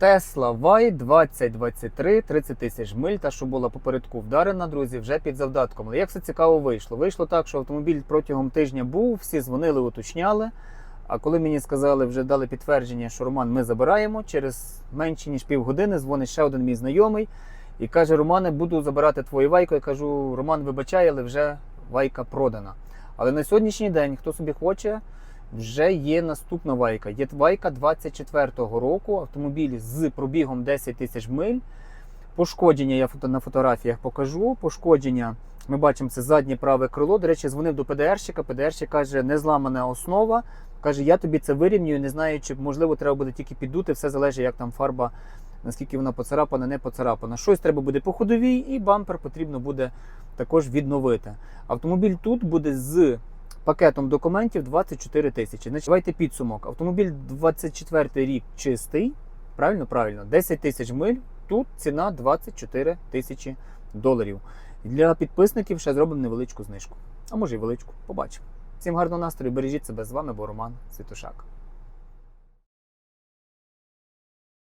Tesla Y 2023, 30 тисяч миль, та що була попередку вдарена, друзі, вже під завдатком. Але як все цікаво вийшло? Вийшло так, що автомобіль протягом тижня був, всі дзвонили, уточняли. А коли мені сказали, вже дали підтвердження, що Роман, ми забираємо, через менше ніж півгодини дзвонить ще один мій знайомий і каже: Романе, буду забирати твою вайку. Я кажу, Роман, вибачай, але вже вайка продана. Але на сьогоднішній день, хто собі хоче, вже є наступна вайка. Є вайка 24-го року, автомобіль з пробігом 10 тисяч миль. Пошкодження я фото- на фотографіях покажу. Пошкодження ми бачимо це заднє праве крило. До речі, дзвонив до ПДРщика. ПДРщик каже, не зламана основа. Каже, я тобі це вирівнюю, не знаю, чи можливо треба буде тільки піддути. Все залежить, як там фарба, наскільки вона поцарапана, не поцарапана. Щось треба буде по ходовій, і бампер потрібно буде також відновити. Автомобіль тут буде з пакетом документів 24 тисячі. Значить, Давайте підсумок. Автомобіль 24 рік чистий. Правильно, правильно, 10 тисяч миль. Тут ціна 24 тисячі доларів. Для підписників ще зробимо невеличку знижку. А може і величку. Побачимо. Всім гарного настрою, бережіть себе з вами, бо Роман Світошак.